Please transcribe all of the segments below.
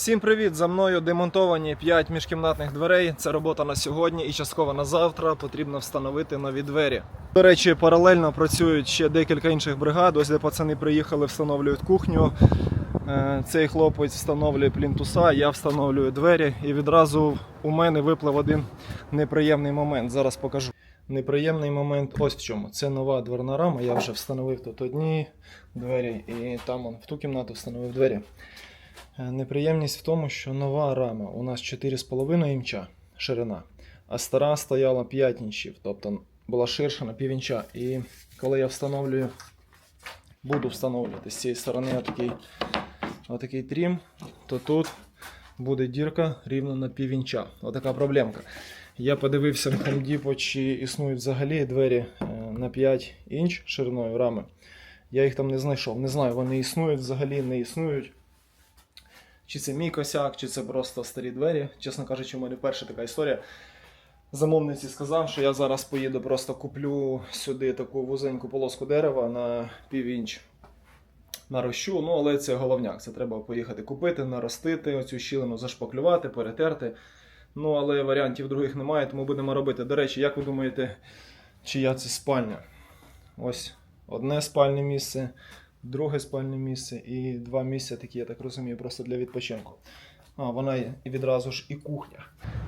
Всім привіт! За мною демонтовані 5 міжкімнатних дверей. Це робота на сьогодні і частково на завтра. Потрібно встановити нові двері. До речі, паралельно працюють ще декілька інших бригад. Ось де пацани приїхали, встановлюють кухню. Е, Цей хлопець встановлює плінтуса, я встановлюю двері. І відразу у мене виплив один неприємний момент. Зараз покажу. Неприємний момент ось в чому. Це нова дверна рама. Я вже встановив тут одні двері, і там в ту кімнату встановив двері. Е, Неприємність в тому, що нова рама у нас 4,5 інча ширина, а стара стояла 5 інчів, тобто була ширша на пів інча. І коли я встановлюю, буду встановлювати з цієї сторони отакий, отакий трім, то тут буде дірка рівно на пів інча. Отака проблемка. Я подивився Home Depot, чи існують взагалі двері е, на 5 інч шириною рами. Я їх там не знайшов. Не знаю, вони існують взагалі, не існують. Чи це мій косяк, чи це просто старі двері. Чесно кажучи, у мене перша така історія. Замовниці сказав, що я зараз поїду, просто куплю сюди таку вузеньку полоску дерева на пів інч. Нарощу, ну але це головняк. Це треба поїхати купити, наростити, оцю щілину зашпаклювати, перетерти. Ну, але варіантів других немає, тому будемо робити. До речі, як ви думаєте, чия це спальня? Ось одне спальне місце, друге спальне місце і два місця такі, я так розумію, просто для відпочинку. А, вона і відразу ж і кухня.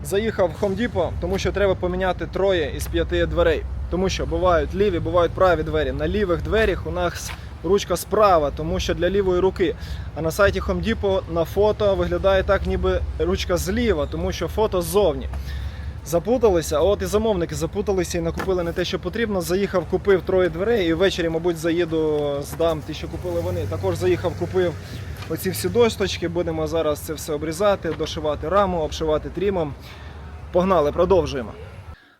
Заїхав в Home Depot, тому що треба поміняти троє із п'яти дверей. Тому що бувають ліві, бувають праві двері. На лівих дверях у нас ручка справа, тому що для лівої руки. А на сайті Home Depot на фото виглядає так, ніби ручка зліва, тому що фото ззовні. Запуталися, а от і замовники запуталися і накупили не те, що потрібно. Заїхав, купив троє дверей і ввечері, мабуть, заїду, здам ті, що купили вони. Також заїхав, купив оці всі досточки. Будемо зараз це все обрізати, дошивати раму, обшивати трімом. Погнали, продовжуємо.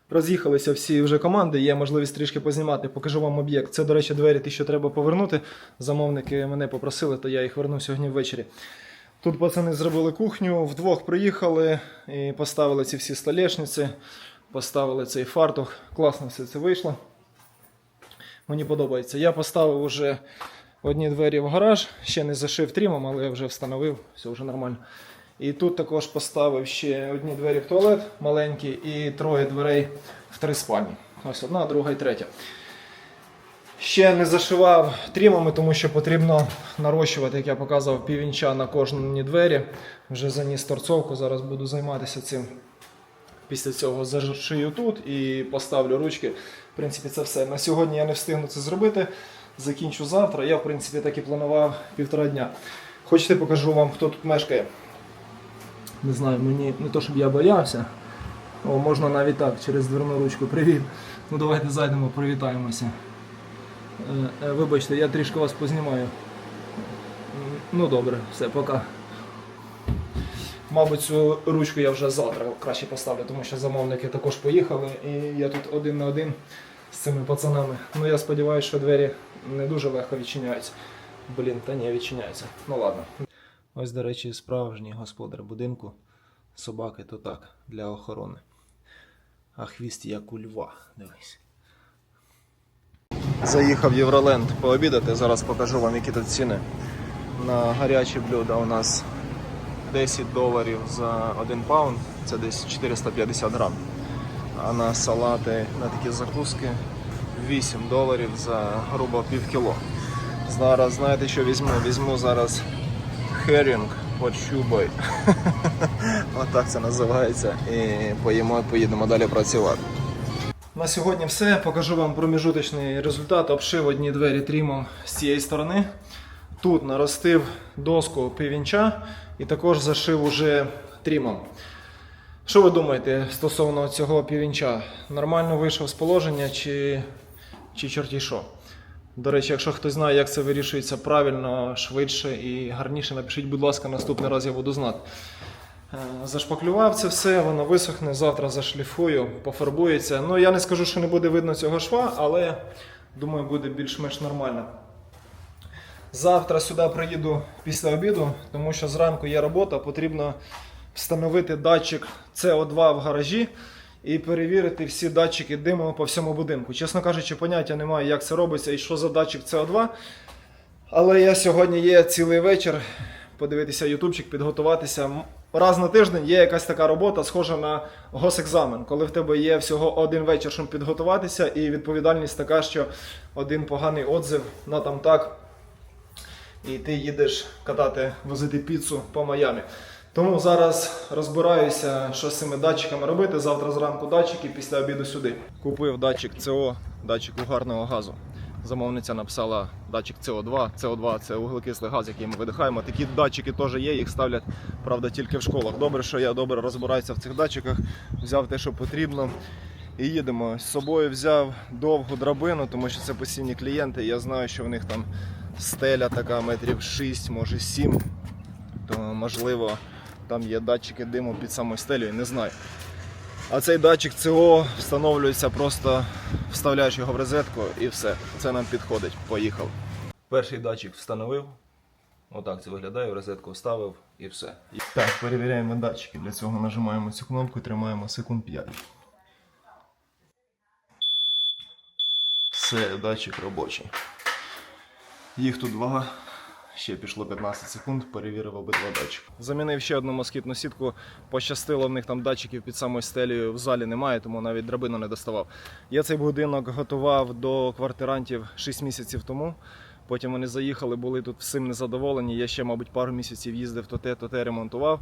Роз'їхалися всі вже команди, є можливість трішки познімати, покажу вам об'єкт. Це, до речі, двері, ті, що треба повернути. Замовники мене попросили, то я їх верну сьогодні ввечері. Тут пацани зробили кухню, вдвох приїхали і поставили ці всі столешниці, поставили цей фартух. Класно все це вийшло. Мені подобається. Я поставив уже одні двері в гараж, ще не зашив трімом, але я вже встановив, все вже нормально. І тут також поставив ще одні двері в туалет маленькі і троє дверей в три спальні. Ось одна, друга і третя. Ще не зашивав трімами, тому що потрібно нарощувати, як я показував, півінча на кожні двері. Вже заніс торцовку, зараз буду займатися цим. Після цього зашию тут і поставлю ручки. В принципі, це все. На сьогодні я не встигну це зробити. Закінчу завтра. Я, в принципі, так і планував півтора дня. Хочете, покажу вам, хто тут мешкає. Не знаю, мені не то, щоб я боявся. О, можна навіть так, через дверну ручку. Привіт. Ну давайте зайдемо, привітаємося. Е, е, Вибачте, я трішки вас познімаю. Ну добре, все, пока. Мабуть, цю ручку я вже завтра краще поставлю, тому що замовники також поїхали, і я тут один на один з цими пацанами. Ну я сподіваюся, що двері не дуже легко відчиняються. Блін, та ні, відчиняються. Ну ладно. Ось, до речі, справжній господар будинку. Собаки то так, для охорони. А хвіст як у льва. Дивись. Заїхав в Євроленд пообідати. Зараз покажу вам, які тут ціни. На гарячі блюда у нас 10 доларів за 1 паунд, це десь 450 грам. А на салати, на такі закуски 8 доларів за грубо пів кіло. Зараз знаєте, що візьму? Візьму зараз херінг под шубою. Отак це називається. І поїмо, поїдемо далі працювати. На сьогодні все. Покажу вам проміжуточний результат. Обшив одні двері трімом з цієї сторони. Тут наростив доску півінча і також зашив уже трімом. Що ви думаєте стосовно цього півінча? Нормально вийшов з положення чи, чи чорті що? До речі, якщо хтось знає, як це вирішується правильно, швидше і гарніше, напишіть, будь ласка, наступний раз я буду знати. Е, Зашпаклював це все, воно висохне, завтра зашліфую, пофарбується. Ну, я не скажу, що не буде видно цього шва, але думаю, буде більш-менш нормально. Завтра сюди приїду після обіду, тому що зранку є робота, потрібно встановити датчик CO2 в гаражі і перевірити всі датчики диму по всьому будинку. Чесно кажучи, поняття немає, як це робиться і що за датчик CO2. Але я сьогодні є цілий вечір. подивитися ютубчик, підготуватися. Раз на тиждень є якась така робота, схожа на госекзамен, коли в тебе є всього один вечір, щоб підготуватися, і відповідальність така, що один поганий отзив на там так, і ти їдеш катати, возити піцу по Майамі. Тому зараз розбираюся, що з цими датчиками робити. Завтра зранку датчики, після обіду сюди. Купив датчик ЦО, датчик угарного газу. Замовниця написала датчик СО2. СО2 це вуглекислий газ, який ми видихаємо. Такі датчики теж є, їх ставлять, правда, тільки в школах. Добре, що я добре розбираюся в цих датчиках, взяв те, що потрібно. І їдемо. З собою взяв довгу драбину, тому що це постійні клієнти. Я знаю, що в них там стеля така метрів 6, може 7. То можливо там є датчики диму під самою стелею, не знаю. А цей датчик ЦО встановлюється просто вставляєш його в розетку і все. Це нам підходить. Поїхав. Перший датчик встановив. Отак це виглядає, в розетку вставив і все. Так, перевіряємо датчики. Для цього нажимаємо цю кнопку і тримаємо секунд 5. Все, датчик робочий. Їх тут два. Ще пішло 15 секунд, перевірив обидва датчики. Замінив ще одну москітну сітку. Пощастило, в них там датчиків під самою стелею в залі немає, тому навіть драбину не доставав. Я цей будинок готував до квартирантів 6 місяців тому. Потім вони заїхали, були тут всім незадоволені. Я ще, мабуть, пару місяців їздив то те, то те ремонтував.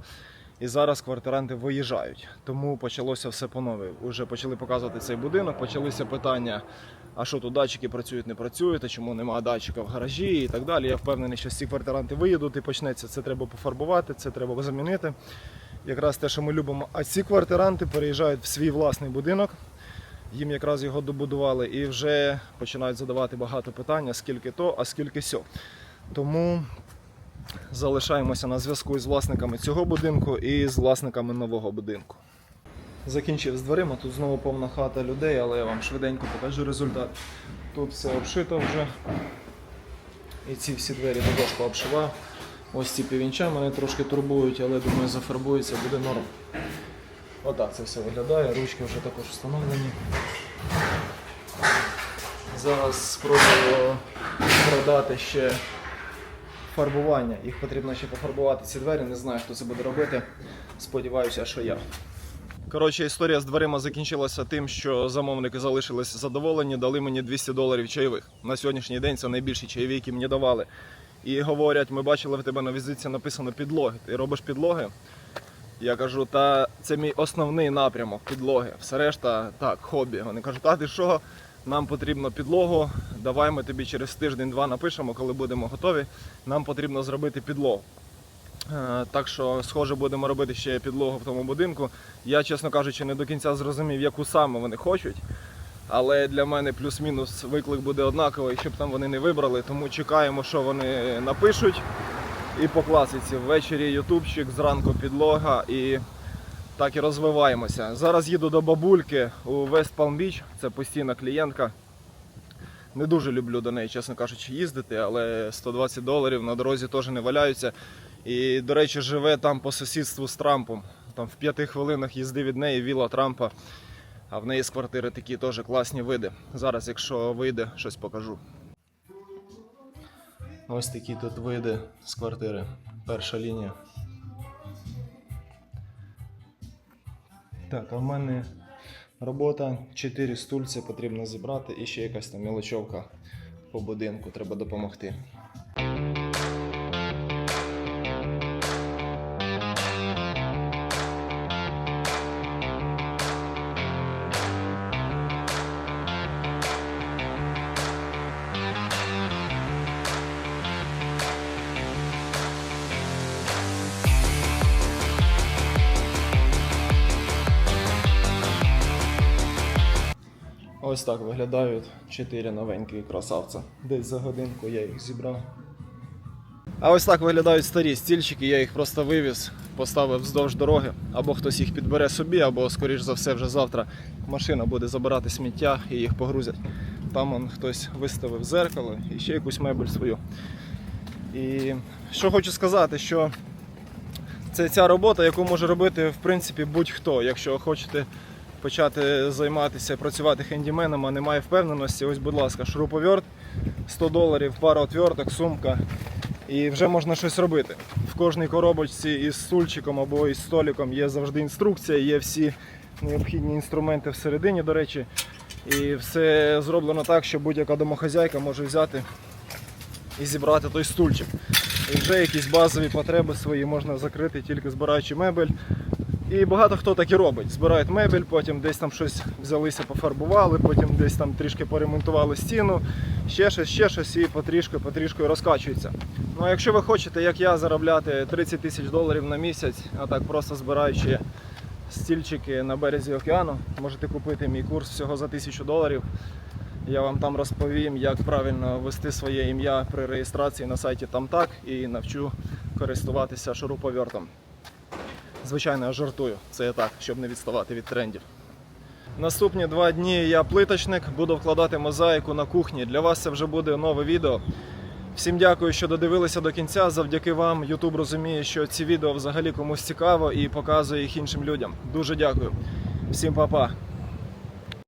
І зараз квартиранти виїжджають. Тому почалося все по новій. Уже почали показувати цей будинок, почалися питання, а що тут датчики працюють, не працюють, а чому немає датчика в гаражі і так далі. Я впевнений, що ці квартиранти виїдуть і почнеться. Це треба пофарбувати, це треба замінити. Якраз те, що ми любимо. А ці квартиранти переїжджають в свій власний будинок. Їм якраз його добудували і вже починають задавати багато питань, а скільки то, а скільки сьо. Тому залишаємося на зв'язку з власниками цього будинку і з власниками нового будинку. Закінчив з дверима, тут знову повна хата людей, але я вам швиденько покажу результат. Тут все обшито вже. І ці всі двері також пообшивав. Ось ці півінча мене трошки турбують, але думаю, зафарбується, буде норм. Отак це все виглядає, ручки вже також встановлені. Зараз спробую продати ще фарбування. Їх потрібно ще пофарбувати ці двері. Не знаю, хто це буде робити. Сподіваюся, що я. Коротше, історія з дверима закінчилася тим, що замовники залишились задоволені, дали мені 200 доларів чайових. На сьогоднішній день це найбільші чайові, які мені давали. І говорять, ми бачили в тебе на візитці написано підлоги. Ти робиш підлоги? Я кажу, та це мій основний напрямок підлоги. Все решта так, хобі. Вони кажуть, а ти що? Нам потрібно підлогу. Давай ми тобі через тиждень-два напишемо, коли будемо готові. Нам потрібно зробити підлогу. Е, Так що, схоже, будемо робити ще підлогу в тому будинку. Я, чесно кажучи, не до кінця зрозумів, яку саме вони хочуть. Але для мене плюс-мінус виклик буде однаковий, щоб там вони не вибрали. Тому чекаємо, що вони напишуть. І по класиці ввечері ютубчик, зранку підлога і так і розвиваємося. Зараз їду до бабульки у Вест Палм Біч, це постійна клієнтка. Не дуже люблю до неї, чесно кажучи, їздити, але 120 доларів на дорозі теж не валяються. І, до речі, живе там по сусідству з Трампом. Там в п'яти хвилинах їзди від неї віла Трампа. А в неї з квартири такі теж класні види. Зараз, якщо вийде, щось покажу. Ось такі тут види з квартири. Перша лінія. Так, а в мене робота. 4 стульці потрібно зібрати і ще якась там мілочовка по будинку. Треба допомогти. Ось так виглядають 4 новенькі красавця. Десь за годинку я їх зібрав. А ось так виглядають старі стільчики, я їх просто вивіз, поставив вздовж дороги, або хтось їх підбере собі, або, скоріш за все, вже завтра машина буде забирати сміття і їх погрузять. Там он хтось виставив зеркало і ще якусь мебель свою. І що хочу сказати, що це ця робота, яку може робити в принципі будь-хто. Якщо хочете почати займатися, працювати хендіменом, а немає впевненості, ось, будь ласка, шуруповерт, 100 доларів, пара отверток, сумка і вже можна щось робити. В кожній коробочці із стульчиком або із столиком є завжди інструкція, є всі необхідні інструменти всередині, до речі. І все зроблено так, що будь-яка домохозяйка може взяти і зібрати той стульчик. І вже якісь базові потреби свої можна закрити, тільки збираючи мебель. І багато хто так і робить. Збирають мебель, потім десь там щось взялися, пофарбували, потім десь там трішки поремонтували стіну, ще щось, ще щось і потрішки, потрішки розкачується. Ну а якщо ви хочете, як я, заробляти 30 тисяч доларів на місяць, а так просто збираючи стільчики на березі океану, можете купити мій курс всього за 1000 доларів. Я вам там розповім, як правильно ввести своє ім'я при реєстрації на сайті TamTak і навчу користуватися шуруповертом. Звичайно, я жартую. Це я так, щоб не відставати від трендів. Наступні два дні я плиточник, буду вкладати мозаїку на кухні. Для вас це вже буде нове відео. Всім дякую, що додивилися до кінця. Завдяки вам YouTube розуміє, що ці відео взагалі комусь цікаво і показує їх іншим людям. Дуже дякую. Всім па-па.